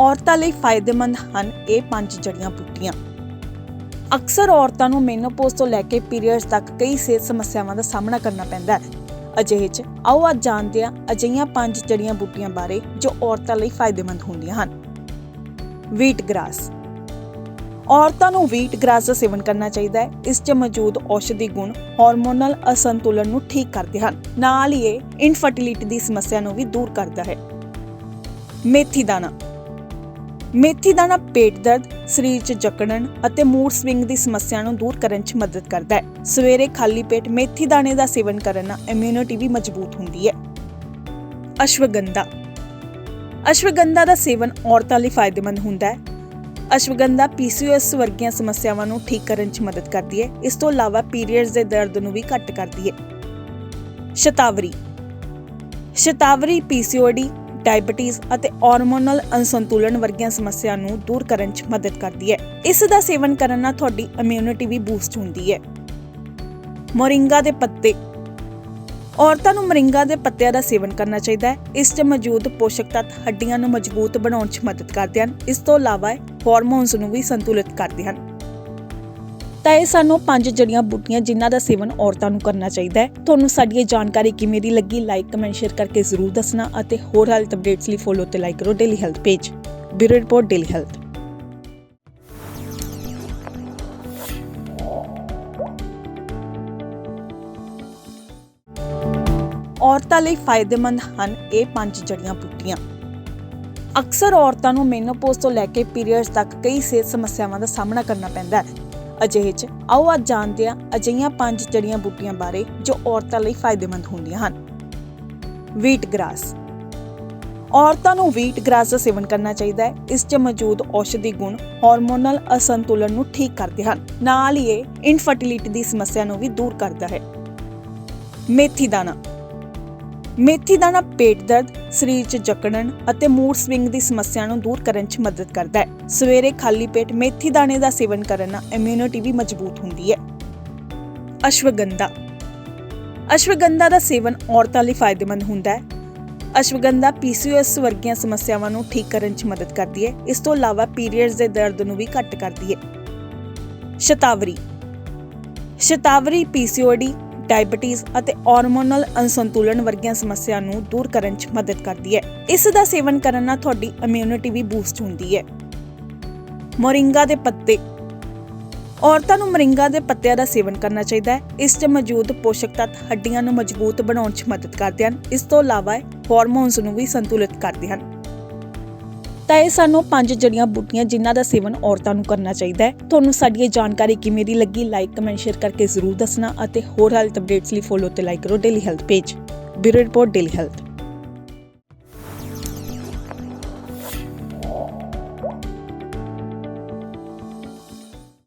ਔਰਤਾਂ ਲਈ ਫਾਇਦੇਮੰਦ ਹਨ ਇਹ ਪੰਜ ਜੜੀਆਂ ਬੂਟੀਆਂ। ਅਕਸਰ ਔਰਤਾਂ ਨੂੰ ਮੈਨੋਪੌਜ਼ ਤੋਂ ਲੈ ਕੇ ਪੀਰੀਅਡਸ ਤੱਕ ਕਈ ਸਿਹਤ ਸਮੱਸਿਆਵਾਂ ਦਾ ਸਾਹਮਣਾ ਕਰਨਾ ਪੈਂਦਾ ਹੈ। ਅਜਿਹੇ 'ਚ ਆਓ ਅੱਜ ਜਾਣਦੇ ਹਾਂ ਅਜਿਹੀਆਂ ਪੰਜ ਜੜੀਆਂ ਬੂਟੀਆਂ ਬਾਰੇ ਜੋ ਔਰਤਾਂ ਲਈ ਫਾਇਦੇਮੰਦ ਹੁੰਦੀਆਂ ਹਨ। ਵੀਟ ਗ੍ਰਾਸ ਔਰਤਾਂ ਨੂੰ ਵੀਟ ਗ੍ਰਾਸ ਦਾ ਸੇਵਨ ਕਰਨਾ ਚਾਹੀਦਾ ਹੈ। ਇਸ 'ਚ ਮੌਜੂਦ ਔਸ਼ਧੀ ਗੁਣ ਹਾਰਮੋਨਲ ਅਸੰਤੁਲਨ ਨੂੰ ਠੀਕ ਕਰਦੇ ਹਨ। ਨਾਲ ਹੀ ਇਹ ਇਨਫਰਟੀਲਿਟੀ ਦੀ ਸਮੱਸਿਆ ਨੂੰ ਵੀ ਦੂਰ ਕਰਦਾ ਹੈ। ਮੇਥੀ ਦਾਣਾ। ਮੇਥੀ ਦਾਣਾ ਪੇਟ ਦਰਦ, ਸਰੀਰ 'ਚ ਜਕੜਨ ਅਤੇ ਮੂਡ ਸਵਿੰਗ ਦੀ ਸਮੱਸਿਆ ਨੂੰ ਦੂਰ ਕਰਨ 'ਚ ਮਦਦ ਕਰਦਾ ਹੈ। ਸਵੇਰੇ ਖਾਲੀ ਪੇਟ ਮੇਥੀ ਦਾਣੇ ਦਾ ਸੇਵਨ ਕਰਨ ਨਾਲ ਇਮਿਊਨਿਟੀ ਵੀ ਮਜ਼ਬੂਤ ਹੁੰਦੀ ਹੈ। ਅਸ਼ਵਗੰਧਾ। ਅਸ਼ਵਗੰਧਾ ਦਾ ਸੇਵਨ ਔਰਤਾਂ ਲਈ ਫਾਇਦੇਮੰਦ ਹੁੰਦਾ ਹੈ। ਅਸ਼ਵਗੰਧਾ ਪੀਸੀਓਐਸ ਵਰਗੀਆਂ ਸਮੱਸਿਆਵਾਂ ਨੂੰ ਠੀਕ ਕਰਨ 'ਚ ਮਦਦ ਕਰਦੀ ਹੈ। ਇਸ ਤੋਂ ਇਲਾਵਾ ਪੀਰੀਅਡਸ ਦੇ ਦਰਦ ਨੂੰ ਵੀ ਘੱਟ ਕਰਦੀ ਹੈ। ਸ਼ਤਾਵਰੀ। ਸ਼ਤਾਵਰੀ ਪੀਸੀਓਡੀ ਡਾਇਬੀਟੀਜ਼ ਅਤੇ ਹਾਰਮੋਨਲ ਅਸੰਤੁਲਨ ਵਰਗੀਆਂ ਸਮੱਸਿਆ ਨੂੰ ਦੂਰ ਕਰਨ 'ਚ ਮਦਦ ਕਰਦੀ ਹੈ। ਇਸ ਦਾ ਸੇਵਨ ਕਰਨ ਨਾਲ ਤੁਹਾਡੀ ਇਮਿਊਨਿਟੀ ਵੀ ਬੂਸਟ ਹੁੰਦੀ ਹੈ। ਮੋਰਿੰਗਾ ਦੇ ਪੱਤੇ। ਔਰਤਾਂ ਨੂੰ ਮੋਰਿੰਗਾ ਦੇ ਪੱਤਿਆਂ ਦਾ ਸੇਵਨ ਕਰਨਾ ਚਾਹੀਦਾ ਹੈ। ਇਸ 'ਚ ਮੌਜੂਦ ਪੋਸ਼ਕ ਤੱਤ ਹੱਡੀਆਂ ਨੂੰ ਮਜ਼ਬੂਤ ਬਣਾਉਣ 'ਚ ਮਦਦ ਕਰਦੇ ਹਨ। ਇਸ ਤੋਂ ਇਲਾਵਾ ਇਹ ਹਾਰਮੋਨਸ ਨੂੰ ਵੀ ਸੰਤੁਲਿਤ ਕਰਦੇ ਹਨ। ਤਾਂ ਇਹ ਸਾਨੂੰ ਪੰਜ ਜੜੀਆਂ ਬੂਟੀਆਂ ਜਿਨ੍ਹਾਂ ਦਾ ਸੇਵਨ ਔਰਤਾਂ ਨੂੰ ਕਰਨਾ ਚਾਹੀਦਾ ਹੈ। ਤੁਹਾਨੂੰ ਸਾਡੀ ਇਹ ਜਾਣਕਾਰੀ ਕਿਵੇਂ ਦੀ ਲੱਗੀ ਲਾਈਕ ਕਮੈਂਟ ਸ਼ੇਅਰ ਕਰਕੇ ਜ਼ਰੂਰ ਦੱਸਣਾ ਅਤੇ ਹੋਰ ਹੈਲਥ ਅਪਡੇਟਸ ਲਈ ਫੋਲੋ ਤੇ ਲਾਈਕ ਕਰੋ daily health page bureau report daily health ਔਰਤਾਂ ਲਈ ਫਾਇਦੇਮੰਦ ਹਨ ਇਹ ਪੰਜ ਜੜੀਆਂ ਬੂਟੀਆਂ। ਅਕਸਰ ਔਰਤਾਂ ਨੂੰ ਮੈਨੋਪੌਜ਼ ਤੋਂ ਲੈ ਕੇ ਪੀਰੀਅਡਸ ਤੱਕ ਕਈ ਸਿਹਤ ਸਮੱਸਿਆਵਾਂ ਦਾ ਸਾਹਮਣਾ ਕਰਨਾ ਪੈਂਦਾ ਹੈ। ਅਜਿਹੇ 'ਚ ਆਓ ਅੱਜ ਜਾਣਦੇ ਹਾਂ ਅਜਿਹੀਆਂ ਪੰਜ ਜੜੀਆਂ ਬੂਟੀਆਂ ਬਾਰੇ ਜੋ ਔਰਤਾਂ ਲਈ ਫਾਇਦੇਮੰਦ ਹੁੰਦੀਆਂ ਹਨ। ਵੀਟ ਗ੍ਰਾਸ ਔਰਤਾਂ ਨੂੰ ਵੀਟ ਗ੍ਰਾਸ ਦਾ ਸੇਵਨ ਕਰਨਾ ਚਾਹੀਦਾ ਹੈ। ਇਸ 'ਚ ਮੌਜੂਦ ਔਸ਼ਧੀ ਗੁਣ ਹਾਰਮੋਨਲ ਅਸੰਤੁਲਨ ਨੂੰ ਠੀਕ ਕਰਦੇ ਹਨ। ਨਾਲ ਹੀ ਇਹ ਇਨਫਰਟੀਲਿਟੀ ਦੀ ਸਮੱਸਿਆ ਨੂੰ ਵੀ ਦੂਰ ਕਰਦਾ ਹੈ। ਮੇਥੀ ਦਾਣਾ। ਮੇਥੀ ਦਾਣਾ ਪੇਟ ਦਰਦ, ਸਰੀਰ 'ਚ ਜਕੜਨ ਅਤੇ ਮੂਡ ਸਵਿੰਗ ਦੀ ਸਮੱਸਿਆ ਨੂੰ ਦੂਰ ਕਰਨ 'ਚ ਮਦਦ ਕਰਦਾ ਹੈ। ਸਵੇਰੇ ਖਾਲੀ ਪੇਟ ਮੇਥੀ ਦਾਣੇ ਦਾ ਸੇਵਨ ਕਰਨ ਨਾਲ ਇਮਿਊਨਿਟੀ ਵੀ ਮਜ਼ਬੂਤ ਹੁੰਦੀ ਹੈ। ਅਸ਼ਵਗੰਧਾ। ਅਸ਼ਵਗੰਧਾ ਦਾ ਸੇਵਨ ਔਰਤਾਂ ਲਈ ਫਾਇਦੇਮੰਦ ਹੁੰਦਾ ਹੈ। ਅਸ਼ਵਗੰਧਾ ਪੀਸੀਓਐਸ ਵਰਗੀਆਂ ਸਮੱਸਿਆਵਾਂ ਨੂੰ ਠੀਕ ਕਰਨ 'ਚ ਮਦਦ ਕਰਦੀ ਹੈ। ਇਸ ਤੋਂ ਇਲਾਵਾ ਪੀਰੀਅਡਸ ਦੇ ਦਰਦ ਨੂੰ ਵੀ ਘੱਟ ਕਰਦੀ ਹੈ। ਸ਼ਤਾਵਰੀ। ਸ਼ਤਾਵਰੀ ਪੀਸੀਓਡੀ ਡਾਇਬੀਟੀਜ਼ ਅਤੇ ਹਾਰਮੋਨਲ ਅਸੰਤੁਲਨ ਵਰਗੀਆਂ ਸਮੱਸਿਆ ਨੂੰ ਦੂਰ ਕਰਨ 'ਚ ਮਦਦ ਕਰਦੀ ਹੈ। ਇਸ ਦਾ ਸੇਵਨ ਕਰਨ ਨਾਲ ਤੁਹਾਡੀ ਇਮਿਊਨਿਟੀ ਵੀ ਬੂਸਟ ਹੁੰਦੀ ਹੈ। ਮੋਰਿੰਗਾ ਦੇ ਪੱਤੇ। ਔਰਤਾਂ ਨੂੰ ਮੋਰਿੰਗਾ ਦੇ ਪੱਤਿਆਂ ਦਾ ਸੇਵਨ ਕਰਨਾ ਚਾਹੀਦਾ ਹੈ। ਇਸ 'ਚ ਮੌਜੂਦ ਪੋਸ਼ਕ ਤੱਤ ਹੱਡੀਆਂ ਨੂੰ ਮਜ਼ਬੂਤ ਬਣਾਉਣ 'ਚ ਮਦਦ ਕਰਦੇ ਹਨ। ਇਸ ਤੋਂ ਇਲਾਵਾ ਇਹ ਹਾਰਮੋਨਸ ਨੂੰ ਵੀ ਸੰਤੁਲਿਤ ਕਰਦੇ ਹਨ। ਤਾਂ ਇਹ ਸਾਨੂੰ ਪੰਜ ਜੜੀਆਂ ਬੂਟੀਆਂ ਜਿਨ੍ਹਾਂ ਦਾ ਸੇਵਨ ਔਰਤਾਂ ਨੂੰ ਕਰਨਾ ਚਾਹੀਦਾ ਹੈ। ਤੁਹਾਨੂੰ ਸਾਡੀ ਇਹ ਜਾਣਕਾਰੀ ਕਿਵੇਂ ਦੀ ਲੱਗੀ ਲਾਈਕ ਕਮੈਂਟ ਸ਼ੇਅਰ ਕਰਕੇ ਜ਼ਰੂਰ ਦੱਸਣਾ ਅਤੇ ਹੋਰ ਹੈਲਥ ਅਪਡੇਟਸ ਲਈ ਫੋਲੋ ਤੇ ਲਾਈਕ ਕਰੋ daily health page bureau report daily health